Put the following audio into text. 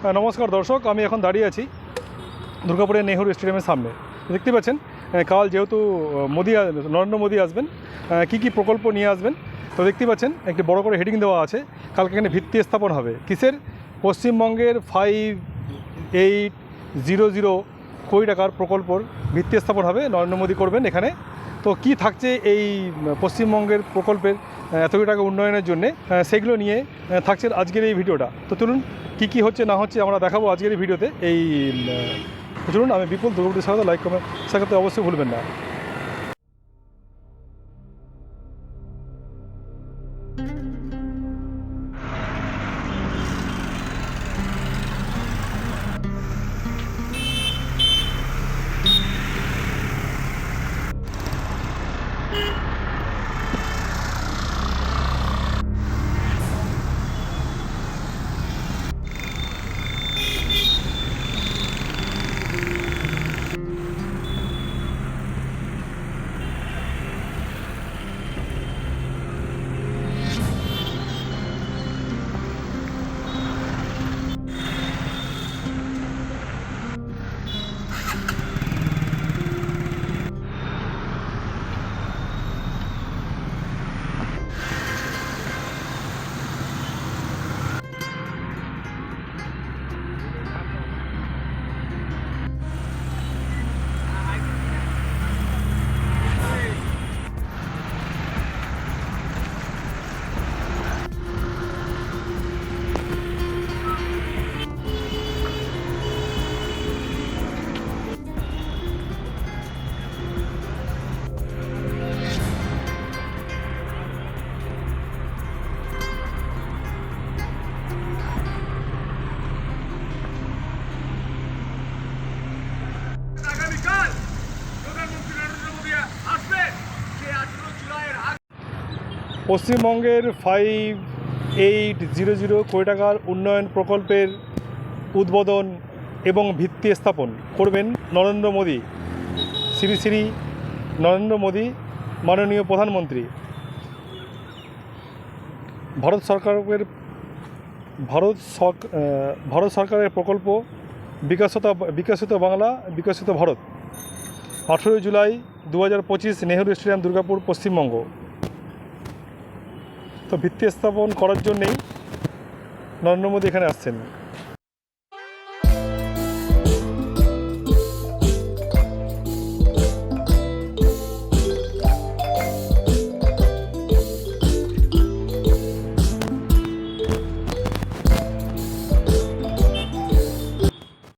নমস্কার দর্শক, আমি এখন দাঁড়িয়ে আছি দুর্গাপুরের নেহরু স্টেডিয়ামের সামনে। দেখতে পাচ্ছেন কাল যেহেতু মোদি নরেন্দ্র মোদি আসবেন কী কী প্রকল্প নিয়ে আসবেন, তো দেখতে পাচ্ছেন, একটি বড় করে হেডিং দেওয়া আছে, কালকে এখানে ভিত্তি স্থাপন হবে। কিসের? পশ্চিমবঙ্গের ফাইভ এইট জিরো জিরো কোটি টাকার প্রকল্পর ভিত্তি স্থাপন হবে, নরেন্দ্র মোদী করবেন এখানে। তো কি থাকছে এই পশ্চিমবঙ্গের প্রকল্পের এত টাকা উন্নয়নের জন্য সেগুলো নিয়ে থাকছে আজকের এই ভিডিওটা। তো চলুন কী কি হচ্ছে, না হচ্ছে আমরা দেখাবো আজকের ভিডিওতে। এই চলুন, আমি বিপুল দুর্গাপুরের সাথে লাইক কমেন্ট সাথে অবশ্যই ভুলবেন না। পশ্চিমবঙ্গের ফাইভ এইট জিরো জিরো কোটি টাকার উন্নয়ন প্রকল্পের উদ্বোধন এবং ভিত্তি স্থাপন করবেন নরেন্দ্র মোদী। শ্রী শ্রী নরেন্দ্র মোদী, মাননীয় প্রধানমন্ত্রী। ভারত সরকারের, ভারত ভারত সরকারের প্রকল্প বিকাশিত, বিকশিত বাংলা, বিকশিত ভারত। আঠেরোই জুলাই দু হাজার পঁচিশ নেহরু স্টেডিয়াম, দুর্গাপুর, পশ্চিমবঙ্গ। তো ভিত্তি স্থাপন করার জন্যেই নরেন্দ্র মোদী এখানে আসছেন।